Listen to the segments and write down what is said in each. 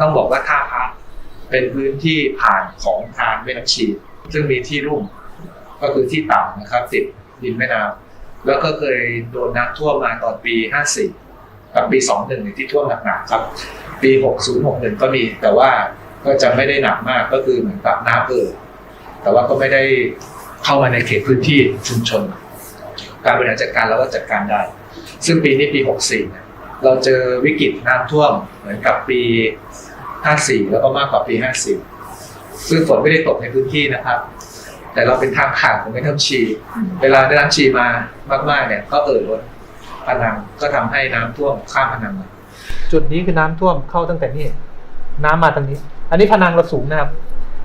ต้องบอกว่าท่าพระเป็นพื้นที่ผ่านของทางแม่น้ำชี ซึ่งมีที่รุ่ม ก็คือที่ต่ำนะครับ ติดริมแม่น้ำแล้วก็เคยโดนน้ำท่วมมาตอนปี 54 กับปี 21เนี่ยที่ท่วมหนักๆครับ ปี 60 61 ก็มี แต่ว่าก็จะไม่ได้หนักมากก็คือเหมือนกับน้ำเอ่อ แต่ว่าก็ไม่ได้เข้ามาในเขตพื้นที่ชุมชน การบริหารจัดการเราก็จัดการได้ ซึ่งปีนี้ปี 64เนี่ยเราเจอวิกฤตน้ำท่วมเหมือนกับปี 54 แล้วก็มากกว่าปี54ซึ่งฝนไม่ได้ตกในพื้นที่นะครับ แต่เราเป็นทางผ่านของแม่น้ำชี เวลาได้น้ำชีมามากๆเนี่ยก็เอ่อล้นพนังก็ทำให้น้ำท่วมข้ามพนังมาจุดนี้คือน้ำท่วมเข้าตั้งแต่นี่น้ำมาทางนี้ อันนี้พนังเราสูงนะครับ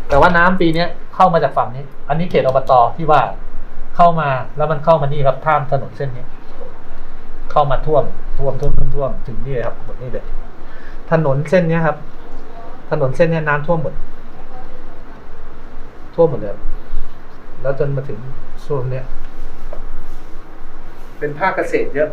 แต่ว่าน้ำปีเนี้ย เข้ามาจากฝั่งนี้ อันนี้เขตอบตที่ว่าเข้ามาแล้วมันเข้ามานี่ครับท่ามถนนเส้นนี้ เข้ามาท่วมท่วมท่วมท่วมท่วมถึงนี่เลยครับหมดนี่เลยถนนเส้นเนี้ยครับ ถนนเส้นเนี้ยน้ำท่วมหมดท่วมหมดเลยครับแล้วจนมาถึงโซนเนี้ยเป็นภาคเกษตรเยอะ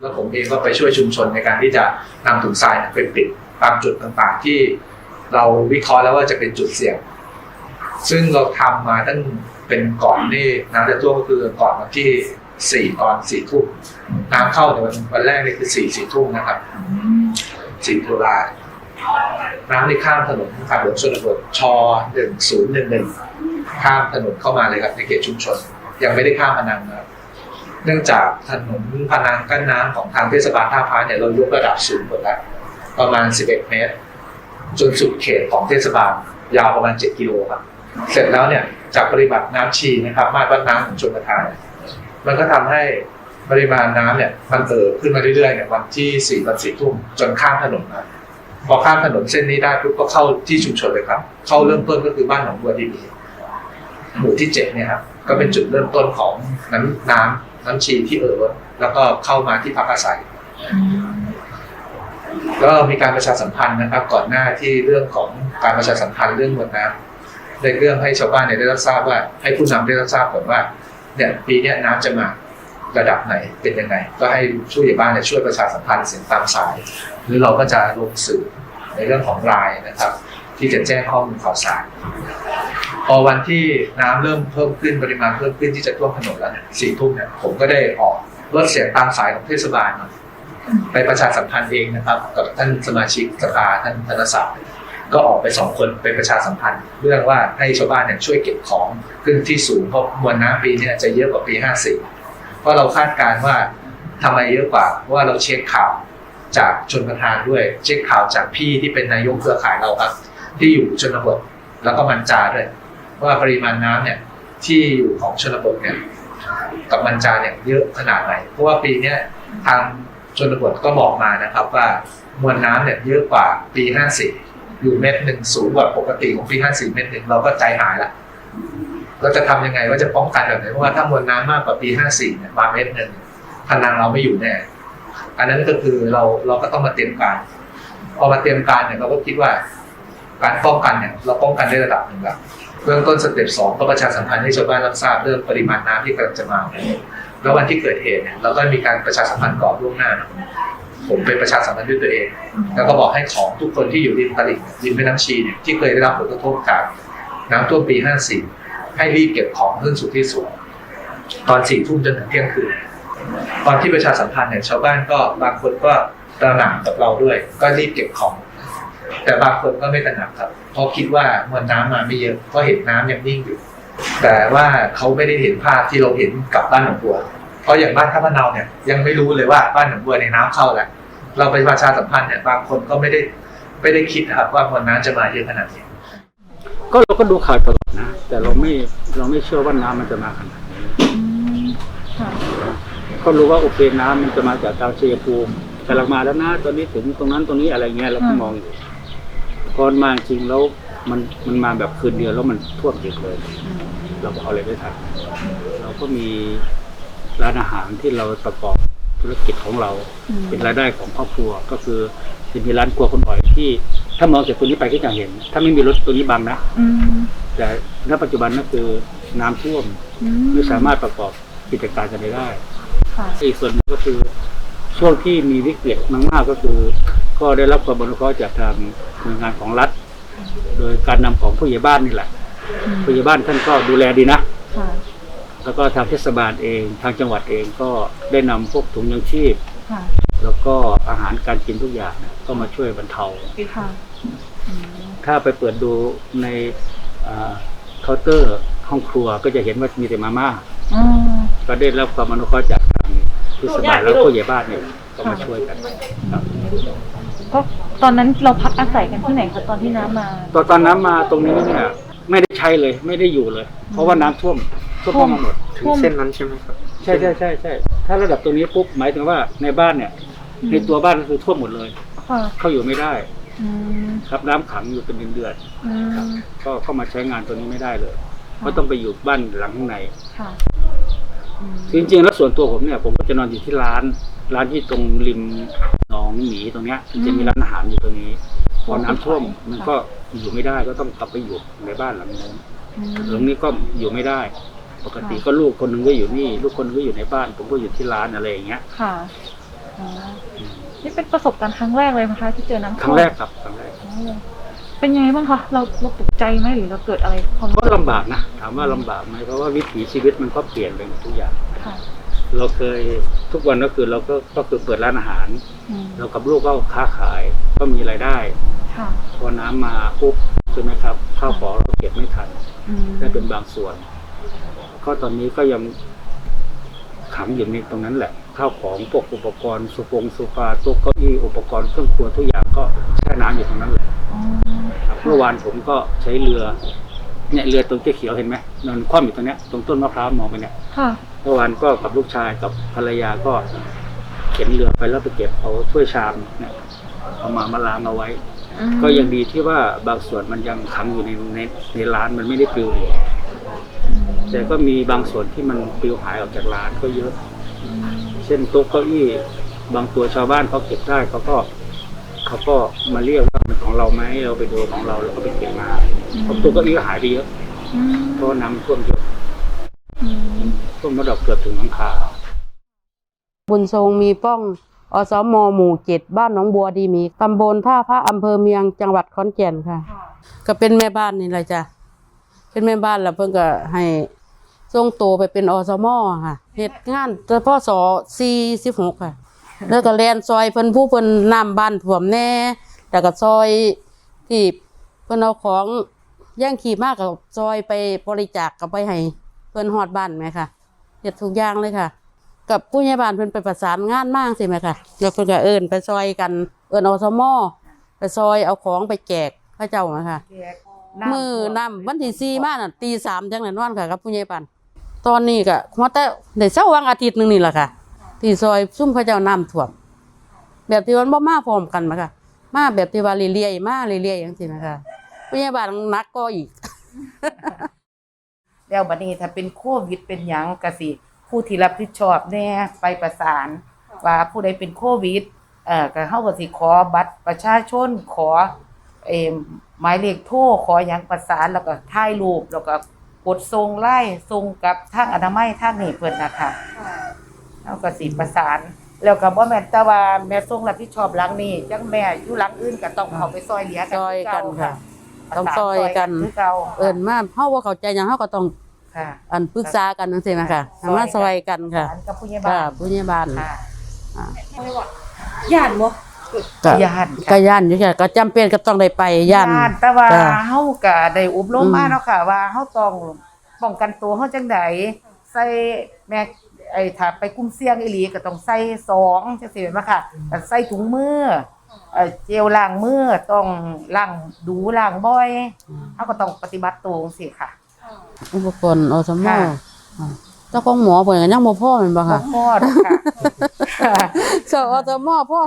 แล้วผมเองก็ไปช่วยชุมชนในการที่จะนำถุงทรายไปปิด ตามจุดต่างๆ ที่เราวิเคราะห์แล้วว่าจะเป็นจุดเสี่ยง ซึ่งเราทำมาตั้งเป็นก่อนนี่น้ำจะท่วมก็คือก่อนวันที่สี่ตอนสี่ทุ่มน้ำเข้าในวันวันแรกนี่คือสี่สี่ทุ่มนะครับสี่ตุลาน้ำในข้ามถนนทางหลวงชนบทชหนึ่งศูนย์หนึ่งหนึ่งข้ามถนนเข้ามาเลยครับในเขตชุมชน ยังไม่ได้ข้ามพนังนะครับเนื่องจากถนนพนังกั้นน้ำของทางเทศบาลท่าพระเนี่ยเรายกระดับสูงหมดแล้ว ประมาณ 11 เมตร จนสุดเขตของเทศบาล ยาวประมาณ 7 กิโลครับ เสร็จแล้วเนี่ยจากปริมาณน้ำชีนะครับ มาตรวัดน้ำของชนประทาน มันก็ทำให้ปริมาณน้ำเนี่ยมันเอ่อขึ้นมาเรื่อยๆเนี่ยวันที่4วันสี่ทุ่มจนข้ามถนนมาพอข้ามถนนเส้นนี้ได้ปุ๊บก็เข้าที่ชุมชนเลยครับ เข้าเริ่มต้นก็คือบ้านหนองบัวดีมีหมู่ที่เจ็ดเนี่ยครับก็เป็นจุดเริ่มต้นของน้ำน้ำน้ำชีที่เอ่อแล้วก็เข้ามาที่พักอาศัย ก็มีการประชาสัมพันธ์นะครับ ก่อนหน้าที่เรื่องของการประชาสัมพันธ์เรื่องมวลน้ำในเรื่องให้ชาวบ้านเนี่ยได้รับทราบว่า ให้ผู้นำได้รับทราบก่อนว่าเนี่ยปีนี้น้ำจะมาระดับไหนเป็นยังไง ก็ให้ช่วยบ้านเนี่ยช่วยประชาสัมพันธ์เสียงตามสาย หรือเราก็จะลงสื่อในเรื่องของรายนะครับ ที่จะแจ้งข้อมูลข่าวสารพอวันที่น้ำเริ่มเพิ่มขึ้นปริมาณเพิ่มขึ้นที่จะท่วมถนนแล้วเนี่ยสี่ทุ่มเนี่ยผมก็ได้ออกรถเสียงตามสายของเทศบาลมา ไปประชาสัมพันธ์เองนะครับ กับท่านสมาชิกสภาท่านธนศักดิ์ก็ออกไปสองคนไปประชาสัมพันธ์ เรื่องว่าให้ชาวบ้านเนี่ยช่วยเก็บของขึ้นที่สูงเพราะมวลน้ำปีนี้จะเยอะกว่าปี 54เพราะเราคาดการณ์ว่าทำไมเยอะกว่าเพราะว่าเราเช็คข่าวจากชนประทานด้วย เช็คข่าวจากพี่ที่เป็นนายกเครือข่ายเราครับ ที่อยู่ชนบทแล้วก็มันจาด้วย ว่าปริมาณน้ำเนี่ยที่อยู่ของชนบทเนี่ยกับมันจาเนี่ยเยอะขนาดไหนเพราะว่าปีนี้ทาง ชนบทก็บอกมานะครับว่ามวลน้ำเนี่ยเยอะกว่าปี 54 อยู่เม็ดหนึ่งสูงกว่าปกติของปี 54 เม็ดหนึ่งเราก็ใจหายละเราจะทำยังไงว่าจะป้องกันแบบไหนเพราะว่าถ้ามวลน้ำมากกว่าปี 54 เนี่ยบาเม็ดหนึ่งพนังเราไม่อยู่แน่อันนั้นก็คือเราเราก็ต้องมาเตรียมการพอมาเตรียมการเนี่ยเราก็คิดว่าการป้องกันเนี่ยเราป้องกันได้ระดับหนึ่งแล้วเบื้องต้นสเต็ปสองก็ประชาสัมพันธ์ให้ชาวบ้านรับทราบเรื่องปริมาณน้ำที่กำลังจะมา แล้ววันที่เกิดเหตุเนี่ยเราก็มีการประชาสัมพันธ์ก่อนล่วงหน้า ผมเป็นประชาสัมพันธ์ด้วยตัวเอง แล้วก็บอกให้ของทุกคนที่อยู่ริมตลิ่งริมแม่น้ำชีเนี่ยที่เคยได้รับผลกระทบจากน้ำท่วมปี 54 ให้รีบเก็บของขึ้นสู่ที่สูงตอนสี่ทุ่มจนถึงเที่ยงคืนตอนที่ประชาสัมพันธ์เนี่ยชาวบ้านก็บางคนก็ตระหนักกับเราด้วย ก็รีบเก็บของ แต่บางคนก็ไม่ตระหนักครับเพราะคิดว่ามวลน้ำมาไม่เยอะเพราะเห็นน้ำยังนิ่งอยู่ แต่ว่าเขาไม่ได้เห็นภาพที่เราเห็นกับบ้านหนองบัว เพราะอย่างบ้านข้าพเนาเนี่ยยังไม่รู้เลยว่าบ้านหนองบัวในน้ำเข้าแหล้วเราไปประชาสัมพันธ์เนี่ยบางคนก็ไม่ได้ไม่ได้คิดครับว่ามวลน้ำจะมาเยอะขนาดนี้ก็เราก็ดูข่าวตลอดนะ แต่เราไม่เราไม่เชื่อว่าน้ำมันจะมาขนาดนี้ก็รู้ว่าโอเคน้ำมันจะมาจากทางชัยภูมิกำลังมาแล้วนะตอนนี้ถึงตรงนั้นตรงนี้อะไรเงี้ยเราก็มองอยู่พอมาจริงแล้ว มันมันมาแบบคืนเดียวแล้วมันท่วมอีกเลย เราก็เอาอะไรไม่ทันเราก็มีร้านอาหารที่เราประกอบธุรกิจของเรา เป็นรายได้ของครอบครัวก็คือจะมีร้านครัวคนอ่อยที่ ถ้ามองจากตัวนี้ไปก็จะเห็น ถ้าไม่มีรถตัวนี้บังนะอืมแต่ณปัจจุบันนั่นคือน้ำท่วมอืไม่สามารถประกอบกิจการกันได้ค่ะอีกส่วนหนึงก็คือช่วงที่มีวิกฤตมากๆก็คือ ก็ได้รับความอนุเคราะห์จากทางหน่วยงานของรัฐ โดยการนำของผู้ใหญ่บ้านนี่แหละอืมผู้ใหญ่บ้านท่านก็ดูแลดีนะค่ะแล้วก็ทางเทศบาลเองทางจังหวัดเองก็ได้นำพวกถุงยังชีพค่ะแล้วก็อาหารการกินทุกอย่างเนี่ยก็มาช่วยบรรเทาค่ะอืมถ้าไปเปิดดูในอ่าเคาน์เตอร์ห้องครัวก็จะเห็นว่ามีแต่มาม่าอืมก็ได้รับความอนุเคราะห์จากทางเทศบาลแล้วก็ผู้ใหญ่บ้านเนี่ยก็มาช่วยกันครับ ก็ตอนนั้นเราพักอาศัยกันที่ไหนคะตอนที่น้ำมา ตอนตอนน้ำมาตรงนี้เนี่ยไม่ได้ใช้เลยไม่ได้อยู่เลย เพราะว่าน้ำท่วมท่วมท่วม มาหมด ถึงเส้นนั้นใช่ไหมครับใช่ใช่ใช่ใช่ถ้าระดับตรงนี้ปุ๊บหมายถึงว่าในบ้านเนี่ยในตัวบ้านก็คือท่วมหมดเลย ค่ะเข้าอยู่ไม่ได้อืมครับน้ำขังอยู่เป็นเดือนอืมๆก็เข้ามาใช้งานตัวนี้ไม่ได้เลยเพราะต้องไปอยู่บ้านหลังข้างในค่ะอืมจริงๆแล้วส่วนตัวผมเนี่ยผมก็จะนอนอยู่ที่ร้าน ร้านที่ตรงริมหนองหมีตรงเนี้ยจะมีร้านอาหารอยู่ตรงนี้พอน้ำท่วมมันก็อยู่ไม่ได้ก็ต้องกลับไปอยู่ในบ้านหลังนู้นอืมหลังนี้ก็อยู่ไม่ได้ ปกติก็ลูกคนหนึงก็อยู่นี่ ลูกคนหนึงก็อยู่ในบ้าน ผมก็อยู่ที่ร้านอะไรอย่างเงี้ยค่ะอ๋อนี่เป็นประสบการณ์ครั้งแรกเลยนะคะ ที่เจอน้ำครั้งแรกครับครั้งแรกอ๋อเป็นยังไงบ้างคะเราเราตกใจไหมหรือเราเกิดอะไรความรู้ก็สึกลำบากนะถามว่าลำบากไหมเพราะว่าวิถีชีวิตมันก็เปลี่ยนไปหมดทุกอย่างค่ะ เราเคยทุกวันก็คือเราก็ก็คือเปิดร้านอาหารอืมเรากับลูกก็ค้าขายก็มีรายได้ค่ะพอน้ำมาปุ๊บใช่ไหมครับ ข้าวของเราเก็บไม่ทันอืมได้เป็นบางส่วนก็ตอนนี้ก็ยังขังอยู่ในตรงนั้นแหละข้าวของพวกอุปกรณ์สุฟงโซฟาโต๊ะเก้าอี้อุปกรณ์เครื่องครัวทุกอย่างก็แช่น้ำอยู่ตรงนั้นแหละอ๋อครับเมื่อวานผมก็ใช้เรือเนี่ยเรือตรงเขียวๆเห็นไหมนอนคว่ำอยู่ตรงเนี้ยตรงต้นมะพร้าวมองไปเนี่ยค่ะ เมื่อวานก็กับลูกชายกับภรรยาก็เข็นเรือไปแล้วไปเก็บเอาถ้วยชามเนี่ยเอามามาล้างเอาไว้อืมก็ยังดีที่ว่าบางส่วนมันยังขังอยู่ในในในร้านมันไม่ได้ปลิวหนีอืมแต่ก็มีบางส่วนที่มันปลิวหายออกจากร้านก็เยอะอืมเช่นโต๊ะเก้าอี้บางตัวชาวบ้านเขาเก็บได้เขาก็เขาก็มาเรียกว่าเป็นของเราไหมเราไปดูของเราแล้วก็ไปเก็บมาเพราะโต๊ะเก้าอี้ก็หายไปเยอะอืมเพราะว่าน้ำท่วมเยอะ อืมท่วมระดับเกือบถึงหลังคาบุญทรงมีป้อง อสมหมู่เจ็ดบ้านหนองบัวดีมีตำบลท่าพระอำเภอเมียงจังหวัดขอนแก่นค่ะ ก็เป็นแม่บ้านนี่แหละจ้ะเป็นแม่บ้านแล้วเพิ่งก็ให้ส่งตัวไปเป็นอสมค่ะเหตุงานแต่พ่อสอสี่สิบหกค่ะ แล้วก็แลนซอยเพิ่นผู้เพิ่นน้ำบ้านถ่วมแน่แล้วก็ซอยที่เพิ่นเอาของย่างขี่มากกับซอยไปบริจาคกับไปให้เพิ่นฮอดบ้านไหมค่ะ เฮ็ดทุกอย่างเลยค่ะ กับผู้ใหญ่บ้านเพิ่นไปประสานงานมากสิไหมค่ะแล้วเพิ่นก็เอิ้นไปซอยกันเอิ้นอสมไปซอยเอาของไปแจกพระเจ้าไหมค่ะมือนำวันที่สี่มาน่ะตีสามจังนั้นวันค่ะกับผู้ใหญ่บ้านตอนนี้ก็มาแต่ได้เช้าวันอาทิตย์หนึงนี่แหละค่ะ ที่ซอยซุ่มเขาเจ้าน้ำท่วมแบบที่มันบ่มาพร้อมกันมาค่ะ มาแบบที่ว่าเรื่อยๆมาเรื่อยๆอย่างซี่นะคะผู้ใหญ่บ้านหนักก็อีก แล้วบัดนี้ถ้าเป็นโควิดเป็นหยังก็สิผู้ที่รับผิดชอบแน่ไปประสาน ว่าผู้ใดเป็นโควิดเอ่อก็เฮาก็สิขอบัตรประชาชนขอเอ่อหมายเลขโทรขอหยังประสานแล้วก็ถ่ายรูปแล้วก็กดส่งไล่ส่งกับทางอนามัยทางนี้เพิ่นนะคะเฮาก็สิประสาน แล้วก็บ่แม่นแต่ว่าแม่ส่งรับผิดชอบหลังนี้จังแม่อยู่หลังอื่นก็ต้องเข้าไปซอยเหลือกันซอยกันคือเาค่ะประสาน ต้องซอยกัน คือเก่าเอิ้นมาเฮาว่าเข้าใจหยังเฮาก็ต้องค่ะอันปรึกษากันจังซี่นะคะให้มาซอยกันค่ะประสานกับผู้ใหญ่ค่ะบ้านผู้ใหญ่บ้านค่ะอ่าย่านบ่ก็ย่านก็ย่านอยู่ค่ะก็จำเป็นก็ต้องได้ไปย่าน แต่ว่าจ้ะเฮาก็ได้อบรมอืม มาเนาะค่ะ ว่าเฮาต้องป้องกันตัวเฮาจังไดใส่แม็กไอ้ถ้าไปกลุ่มเสี่ยงอีหลีก็ต้องใส่สองจังซี่แม่นบ่ค่ะก็ใส่ถุงมือ เอ่อเจลล้างมือต้องล้างดูล้างบ่อยเฮาก็ต้องปฏิบัติตัวจังซี่ค่ะ อุปกรณ์อสมค่ะอ่าเจ้าของหมอเพิ่นก็ยังบ่พอแม่นบ่บ่ค่ะพอดอกค่ะค่ะ เจ้าอสมพอ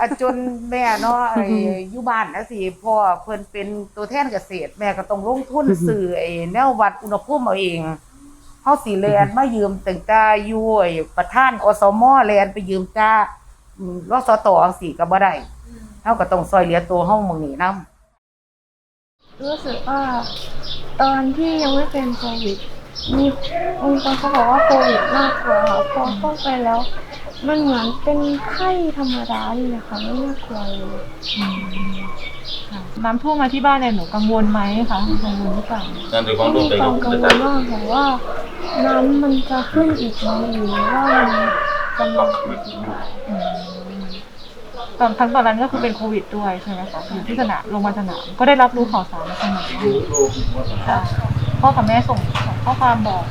อะจนแม่เนาะไอ้อยู่บ้านนะสิพ่อเพิ่นเป็นตัวแทนเกษตร แม่ก็ต้องลงทุนซื้อไอ้แนววัดอุณหภูมิเอาเองเฮาสิแลนมายืมตั้งแต่อยู่ไอ้ประธานอสมแลนไปยืมจ้าอืมรสตจังซี่ก็บ่ได้ เฮาก็ต้องซอยเหลือตัวเฮาหมื้องนี้นํรู้สึกว่าตอนที่ยังไม่เป็นโควิด มีมีคนเขาบอกว่าโควิดน่ากลัวค่ะพอเข้าไปแล้ว มันเหมือนเป็นไข้ธรรมดาเลยนะคะไม่น่ากลัวเลยน้ำท่วมมาที่บ้านเนี่ยหนูกังวลไหมคะกังวลหรือเปล่าก็มีความกังวลว่ากค่ะว่า น้ำมันจะขึ้นอีกไหมหรือว่ามันจะลงอีกไหม ตอนทั้งตอนนั้นก็คือเป็นโควิดด้วยใช่ไหมคะอยู่ที่สนามโรงพยาบาลสนามก็ได้รับรู้ข่าวสารมาสนามค่ะพ่อกับแม่ส่งส่งข้อความบอก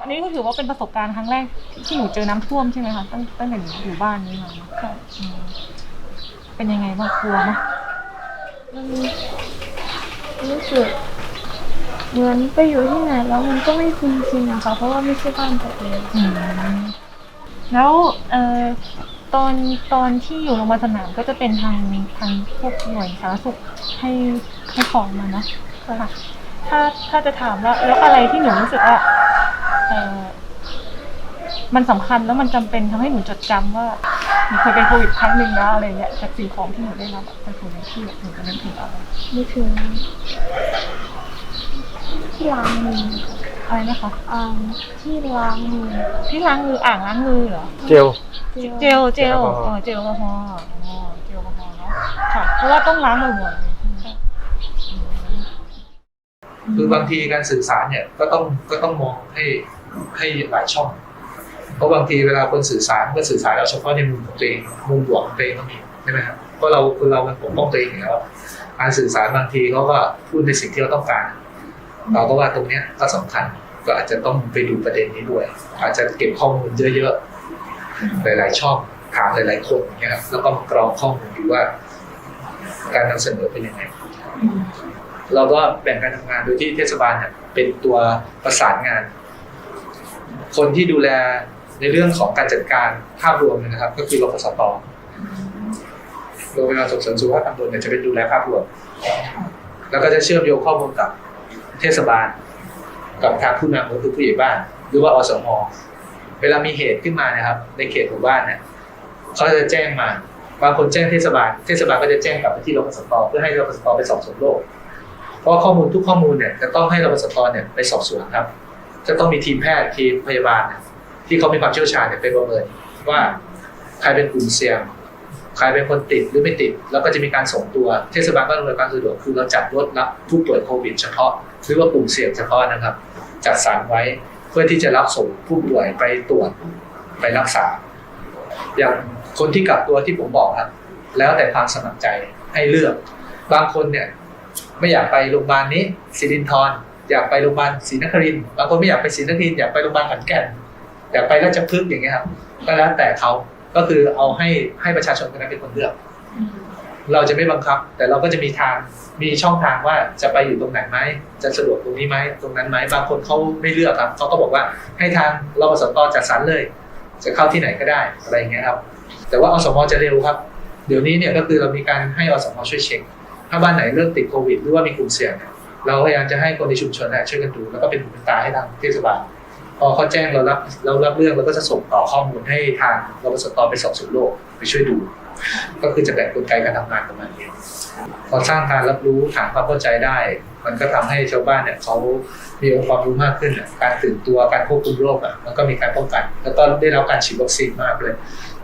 อันนี้ก็ถือว่าเป็นประสบการณ์ครั้งแรกที่หนูเจอน้ำท่วมใช่ไหมคะตั้งตั้งแต่หนูอยู่บ้านนี้มาค่ะอืมเป็นยังไงบ้างกลัวไหมมันรู้สึกเหมือนไปอยู่ที่ไหนแล้วมันก็ไม่คุ้นชินนะคะเพราะว่าไม่ใช่บ้านตัวเอง อืม แล้วเอ่อตอนตอนที่อยู่โรงพยาบาลสนามก็จะเป็นทางทางพวกหน่วยสาธารณสุขให้ให้ของมาเนาะค่ะถ้าถ้าจะถามว่าแล้วอะไรที่หนูรู้สึกว่าเออมันสำคัญแล้วมันจำเป็นทำให้หนูจดจำว่าหนูเคยเป็นโควิดครั้งหนึ่งนะอะไรเงี้ยจากสิ่งของที่หนูได้รับอะจากคนที่หนูจะนึกถึงอะไรนึกถึงที่ล้างมือ อะไรนะคะอ่างที่ล้างมือที่ล้างมืออ่างล้างมือเหรอ เจล เจลเจลเออเจลแอลกอฮอล์อ๋อเจลแอลกอฮอล์เนาะค่ะเพราะว่าต้องล้างบ่อยๆเลยใช่ไหมคือบางทีการสื่อสารเนี่ยก็ต้องก็ต้องมองให้ให้หลายช่อง เพราะบางทีเวลาคนสื่อสารก็สื่อสารแล้วเฉพาะในมุมของตัวเองมุมบวกของตัวเองก็มีใช่ไหมครับเพราะเราคือเรามันปกป้องตัวเองอยู่แล้วการสื่อสารบางทีเขาก็พูดในสิ่งที่เราต้องการ เราก็ว่าตรงเนี้ยก็สำคัญก็อาจจะต้องไปดูประเด็นนี้ด้วย อาจจะเก็บข้อมูลเยอะๆหลาย ๆ ช่องถามหลาย ๆ คนเงี้ยครับแล้วก็กรองข้อมูลดูว่า การนำเสนอเป็นยังไงเราก็แบ่งการทำงานโดยที่เทศบาลเนี่ยเป็นตัวประสานงาน คนที่ดูแลในเรื่องของการจัดการภาพรวมนยนะครับ ก็คือรพสตโรงพยาบาลส่งเสริมสุขภาพตำบลเนี่ยจะเป็นดูแลภาพรวม แล้วก็จะเชื่อมโยงข้อมูลกับ เทศบาล กับทางผู้นำก็คือผู้ใหญ่บ้าน หรือว่าอสมเวลามีเหตุขึ้นมานะครับ ในเขตหมู่บ้านเนี่ยเขาจะแจ้งมาบางคนแจ้งเทศบาล เทศบาลก็จะแจ้งกลับไปที่รพสตเพื่อให้รพสตไปสอบสวนโรคเพราะข้อมูลทุกข้อมูลเนี่ยจะต้องให้รพสตเนี่ยไปสอบสวนครับ จะต้องมีทีมแพทย์ทีมพยาบาลเนี่ยที่เขามีความเชี่ยวชาญเนี่ยไปประเมินว่าใครเป็นกลุ่มเสี่ยงใครเป็นคนติดหรือไม่ติด แล้วก็จะมีการส่งตัว เทศบาลก็ดำเนินการสะดวกคือเราจัดรถรับผู้ป่วยโควิดเฉพาะ หรือว่ากลุ่มเสี่ยงเฉพาะนะครับ จัดสรรไว้เพื่อที่จะรับส่งผู้ป่วยไปตรวจไปรักษา อย่างคนที่กักตัวที่ผมบอกครับ แล้วแต่ความสมัครใจให้เลือก บางคนเนี่ยไม่อยากไปโรงพยาบาลนี้สิรินทรอยากไปโรงพยาบาลศรีนครินบางคนไม่อยากไปศรีนครินอยากไปโรงพยาบาลขอนแก่นอยากไปราชพฤกษ์อย่างเงี้ยครับก็แล้วแต่เขาก็คือเอาให้ให้ประชาชนคนนั้นเป็นคนเลือก เราจะไม่บังคับ แต่เราก็จะมีทางมีช่องทางว่าจะไปอยู่ตรงไหนไหมจะสะดวกตรงนี้ไหมตรงนั้นไหมบางคนเขาไม่เลือกครับเขาก็บอกว่าให้ทางรปสตจัดสรรเลย จะเข้าที่ไหนก็ได้อะไรอย่างเงี้ยครับ แต่ว่าอสมจะเร็วครับ เดี๋ยวนี้เนี่ยก็คือเรามีการให้อสมช่วยเช็คถ้าบ้านไหนเริ่มติดโควิด หรือว่ามีกลุ่มเสี่ยงเราพยายามจะให้คนในชุมชนเนี่ยช่วยกันดูแล้วก็เป็นหูเป็นตาให้ทางเทศบาลพอเขาแจ้งเรารับเรารับเรื่องเราก็จะส่งต่อข้อมูลให้ทางรปสตไปสอบสวนโรคไปช่วยดู ก็คือจะแบ่งกลไกการทำงานประมาณนี้พอสร้างการรับรู้ฐานความเข้าใจได้ มันก็ทำให้ชาวบ้านเนี่ยเขามีองค์ความรู้มากขึ้นการตื่นตัวการควบคุมโรคอะมันก็มีการป้องกัน แล้วก็ได้รับการฉีดวัคซีนมากเลย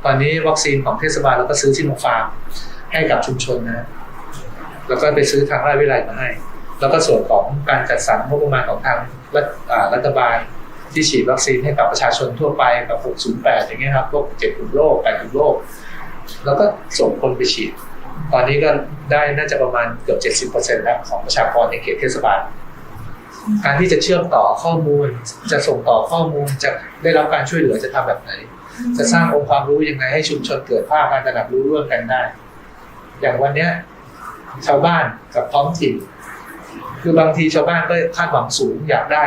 ตอนนี้วัคซีนของเทศบาลเราก็ซื้อซิโนฟาร์มให้กับชุมชนนะแล้วก็ไปซื้อทางราชวิทยาลัยมาให้ แล้วก็ส่วนของการจัดสรรงบประมาณของทางรัฐรัฐบาลที่ฉีดวัคซีนให้กับประชาชนทั่วไปแบบ608 อย่างเงี้ยครับโรค7กลุ่มโรค 8 กลุ่มโรค แล้วก็ส่งคนไปฉีด ตอนนี้ก็ได้น่าจะประมาณเกือบ 70%แล้วของประชากรในเขตเทศบาล การที่จะเชื่อมต่อข้อมูล จะส่งต่อข้อมูล จะได้รับการช่วยเหลือจะทำแบบไหน จะสร้างองค์ความรู้ยังไงให้ชุมชนเกิดภาพการตระหนักรู้ร่วมกันได้ อย่างวันเนี้ยชาวบ้านกับท้องถิ่น คือบางทีชาวบ้านก็คาดหวังสูงอยากได้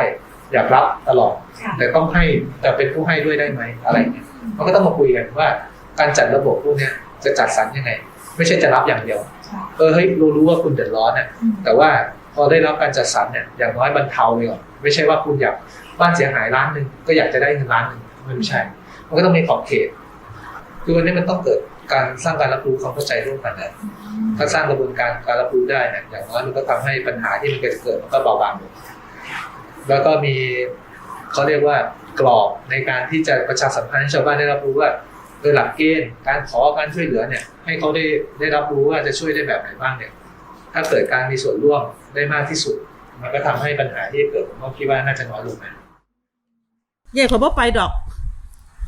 อยากรับตลอด แต่ต้องให้แต่เป็นผู้ให้ด้วยได้ไหมอะไรเงี้ยมันก็ต้องมาคุยกันว่า การจัดระบบพวกเนี้ยจะจัดสรรยังไง ไม่ใช่จะรับอย่างเดียว เออเฮ้ยรู้รู้ว่าคุณเดือดร้อนเนี่ยแต่ว่าพอได้รับการจัดสรรเนี่ยอย่างน้อยบรรเทาไปก่อนไม่ใช่ว่าคุณอยากบ้านเสียหายล้านหนึ่งก็อยากจะได้เงินล้านหนึ่งมันไม่ใช่ มันก็ต้องมีขอบเขต คือวันนี้มันต้องเกิดการสร้างการรับรู้ความเข้าใจร่วมกันนะถ้าสร้างกระบวนการการรับรู้ได้เนี่ยอย่างน้อยมันก็ทำให้ปัญหาที่มันเกิดเกิดมันก็เบาบางลงแล้วก็มีเขาเรียกว่ากรอบในการที่จะประชาสัมพันธ์ให้ชาวบ้านได้รับรู้ว่า โดยหลักเกณฑ์การขอการช่วยเหลือเนี่ย ให้เขาได้ได้รับรู้ว่าจะช่วยได้แบบไหนบ้างเนี่ย ถ้าเกิดการมีส่วนร่วมได้มากที่สุด มันก็ทำให้ปัญหาที่เกิดผมก็คิดว่าน่าจะน้อยลงนะใหญ่ขอยบ่ไปดอก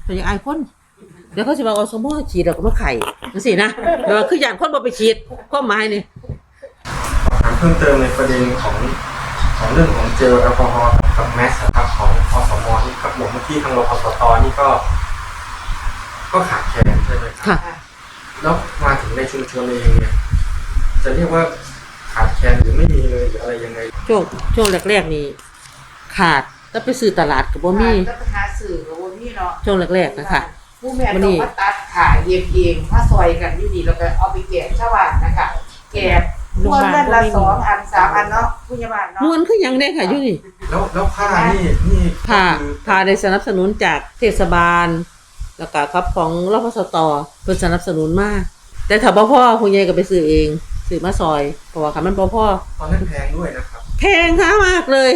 แต่ยังอายคนเดี๋ยวเขาสิว่าเอาสมอฉีดดอกมาไข่จังซี่นะเดี๋ยวคืออย่างคนบ่ไปฉีดความหมายนี่ถามเพิ่มเติมในประเด็นของของเรื่องของเจลแอลกอฮอล์กับแมสครับของอสมนี่ครับผมเมื่อกี้ทางรพสตนี่ก็ ก็ขาดแคลนใช่ไหมครับค่ะ แล้วมาถึงในชุมชนเองเนี่ย จะเรียกว่าขาดแคลนหรือไม่มีเลยหรืออะไรยังไง ช่วงช่วงแรกๆนี่ขาดแล้วไปซื้อตลาดก็บ่มีก็ไปหาสื่อกับบ่มีเนาะช่วงแรกๆนะคะ ผู้แม่วันต้นี้องมาตัดขาเย็บเองมาซอยกันอยู่นี่แล้วก็เอาไปแกะชาวบ้านนะคะแกะโรงม้วพนยาบาลนั่นละก็ไม่มีสองอันสามอันเนาะผู้ใหญ่บ้านเนาะมวนคือหยังได้ค่ะอยู่นี่แล้วแล้วผ้านี่นี่ก็ผ้าคือผ้าได้สนับสนุนจากเทศบาล แล้วก็ครับของรพสตเพิ่นสนับสนุนมาแต่ถ้าบ่พอผู้ใหญ่ก็ไปซื้อเองซื้อมาซอยเพราะว่าคันมันบ่พอตอนนั้นแพงด้วยนะครับ แพงค้ามากเลย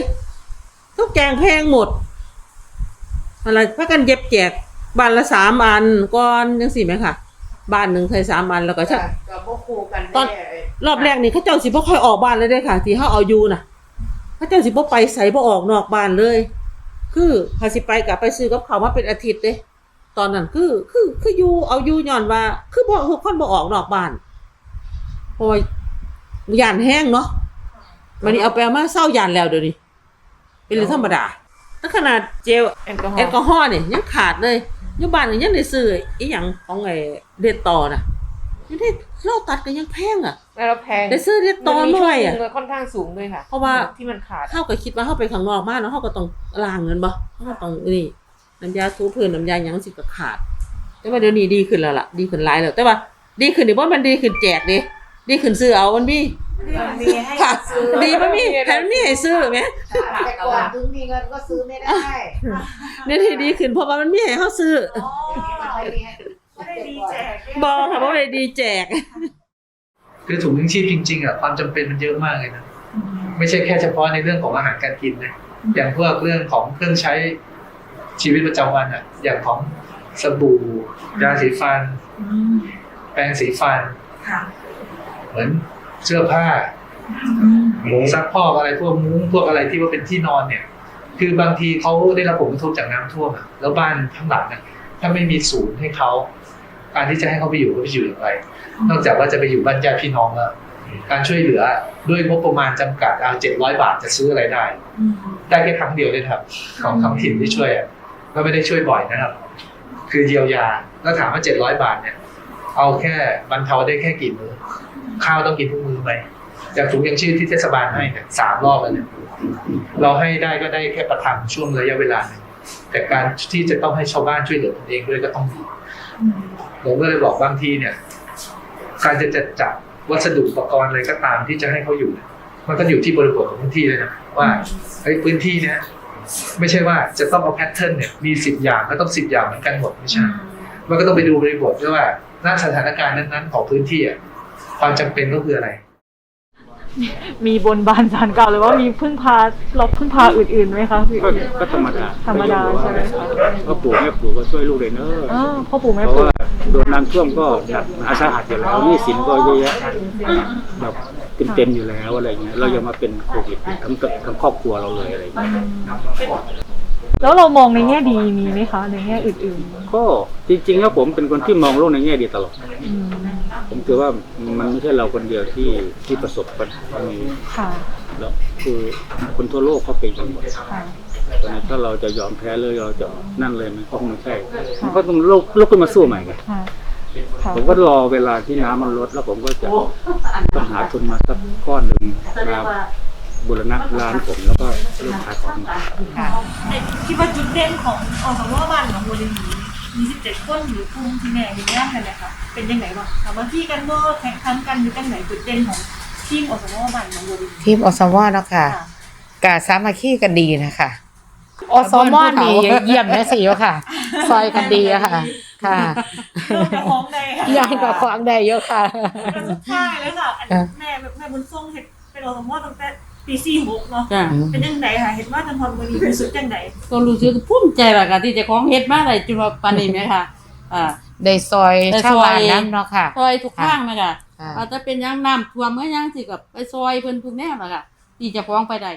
ทุกแกงแพงหมดอะไรพักกันเย็บแจกบ้านละสามอันก้อนยังสี่ไหมค่ะบ้านหนึ่งเคยสามอันแล้วก็ชักก็บ่คู่กันตอนแน่รอบแรกนี่เขาเจ้าสิบ่ค่อยออกบ้านเลยเด้อค่ะ ที่เขาเอาอยู่น่ะเขาเจ้าสิบ่ไปใส่บ่ออกนอกบ้านเลย คือพาสิไปกับไปซื้อกับเขาวมาเป็นอาทิตย์เด้ ตอนนั้นคือคือคืออยู่เอาอยู่ย้อนว่า คือบ่ทุกคนบ่ออกนอกบ้านเพราะว่าย่านแห้งเนาะวันนี้เอาไปเอามาเศร้าย่านแล้วเดี๋ยวนี้เป็นเรื่องธรรมดาถ้าขนาดเจลแอลกอฮอแอลล์กอฮอล์เนี่ยยังขาดเลยอยุบานก็ยังได้ซื้ออีหยังของไอ้เด็ดต่อน่ะยังได้เหล้าตัดก็ยังแพงอะแล้วแพงได้ซื้อเด็ดต่อมันมีหช่วน่งอยหอะนึงค่อนข้างสูงด้วยค่ะ เพราะว่าที่มันขาดเข้าก็คิดว่าเข้าไปข้างนอกมาแล้วเข้าก็ต้องล้างเงินบ่เข้าต้องนี่ น้ำยาทูพื้นน้ำยาหยังสิก็ขาด แต่ว่าเดี๋ยวนี้ดีขึ้นแล้วล่ะ ดีขึ้นหลายแล้วแต่ว่าดีขึ้นนี่บ่มันดีขึ้นแจกดิดีขึ้นซื้อเอามันมีมีให้ค่ะซื้อดีมันมีแถมมีให้ซื้อไหมแต่ก่อนถึงมีเงินก็ซื้อไม่ได้เนี่ยที่ดีขึ้นเพราะว่ามันมีให้เฮาซื้อไม่ได้ดีแจกบ่ค่ะบ่ได้ดีแจก คือถุงยังชีพจริงๆอะความจำเป็นมันเยอะมากเลยนะ ไม่ใช่แค่เฉพาะในเรื่องของอาหารการกินนะอย่างพวกเรื่องของเครื่องใช้ ชีวิตประจำวันอะ อย่างของสบู่ยาสีฟันแปรงสีฟันเหมือนเสื้อผ้าหมูซักพอกอะไรพวกมุ้งพวกอะไรที่ว่าเป็นที่นอนเนี่ย คือบางทีเขาได้รับผลกระทบจากน้ำท่วมอะแล้วบ้านทั้งหลังน่ะถ้าไม่มีศูนย์ให้เขาการที่จะให้เขาไปอยู่เขาไปอยู่อย่างไร นอกจากว่าจะไปอยู่บ้านญาติพี่น้องแล้วการช่วยเหลือด้วยงบประมาณจำกัดเอาเจ็ดร้อยบาทจะซื้ออะไรได้ ได้แค่ครั้งเดียวเลยนะครับ ของท้องถิ่นที่ช่วยอะ ก็ไม่ได้ช่วยบ่อยนะครับ คือเยียวยาแล้วถามว่าเจ็ดร้อยบาทเนี่ย เอาแค่บรรเทาได้แค่กี่มือข้าวต้องกินทุกมือไหมจากถุงยังชีพที่เทศบาลให้เนี่ยสามรอบแล้วเนี่ยเราให้ได้ก็ได้แค่ประทังช่วงระยะเวลาหนึ่งแต่การที่จะต้องให้ชาวบ้านช่วยเหลือตนเองด้วยก็ต้องมีผมก็เลยบอกบางทีเนี่ย การจะจัดจัดวัสดุอุปกรณ์อะไรก็ตามที่จะให้เขาอยู่เนี่ยมันก็อยู่ที่บริบทของพื้นที่เลยนะว่าเฮ้ยพื้นที่เนี่ย ไม่ใช่ว่าจะต้องเอาแพทเทิร์นเนี่ยมีสิบอย่างก็ต้องสิบอย่างเหมือนกันหมดไม่ใช่มันก็ต้องไปดูบริบทด้วยว่าณสถานการณ์นั้นๆ ของพื้นที่อะความจำเป็นก็คืออะไร มีบนบานสารเก่าหรือว่ามีพึ่งพาเราพึ่งพาอื่นๆไหมคะพี่ก็ก็ธรรมดาธรรมดาใช่ไหมคะก็ปลูกแม่ปลูกก็ช่วยลูกเลยเนอะอ๋อพ่อปู่เพแม่ราะปู่ว่าโดนน้ำท่วมก็หนักอาสาหัสอยู่แล้วหนี้สินก็เยอะแยะแบบ เต็มๆอยู่แล้วอะไรเงี้ยเรายังมาเป็นโควิดอีกทั้งตัวทั้งครอบครัวเราเลยอะไรเงี้ยแล้วเรามองในแง่ดีมีไหมคะในแง่อื่นก็จริงๆแล้วผมเป็นคนที่มองโลกในแง่ดีตลอด ๆอืมผมถือว่ามันไม่ใช่เราคนเดียวที่ที่ประสบปัญหานี้ค่ะแล้วคือคนทั่วโลกเขาเป็นกันหมด ค่ะ ตอนนี้ถ้าเราจะยอมแพ้เลยเราจะนั่นเลยมันก็คงไม่ใช่มันก็ต้องลุกลุกขึ้นมาสู้ใหม่ไงค่ะค่ะ ผมก็รอเวลาที่น้ำมันลดแล้วผมก็จะต้องหาทุนมาสักก้อนหนึ่งมาบูรณะร้านผมแล้วก็เริ่มขายของคิดว่าจุดเด่นของอสมบ้านหนองบัวลีมี17คนหรือกลุ่มที่แม่มีแย่งกันนะคะเป็นยังไงบ้างสามัคคีกันบ่แข่งขันกันหรือกันไหนจุดเด่นของทีมอสมบ้านหนองบัวลีทีมอสมเนาะค่ะค่ะกาสามัคคีกันดีนะคะ อสมอนี่เยี่ยมแม่สิวค่ะ ซอยกันดีอะค่ะ ค่ะเริ่มจะฟ้องได้ค่ะยังกับขวางได้เยอะค่ะแล้วสุดท้ายเลยค่ะอันแม่แม่บุญทรงเห็ดเป็นอสมอตั้งแต่ปีสี่หกเนาะจ้ะเป็นยังไงค่ะเห็นว่าทางพรบุรีรู้สึกยังไงก็รู้สึกภูมิใจล่ะค่ะที่เจ้าของเฮ็ดมาได้จนว่าปานนี้แม่ค่ะอ่าได้ซอยได้ชาวบ้านซอยน้ำเนาะค่ะซอยทุกข้างนะค่ะค่ะอาจจะเป็นหยังน้ำท่วมเมื่อยังสิกับไปซอยเพิ่นทุกแนวล่ะค่ะที่เจะฟ้าของไปได้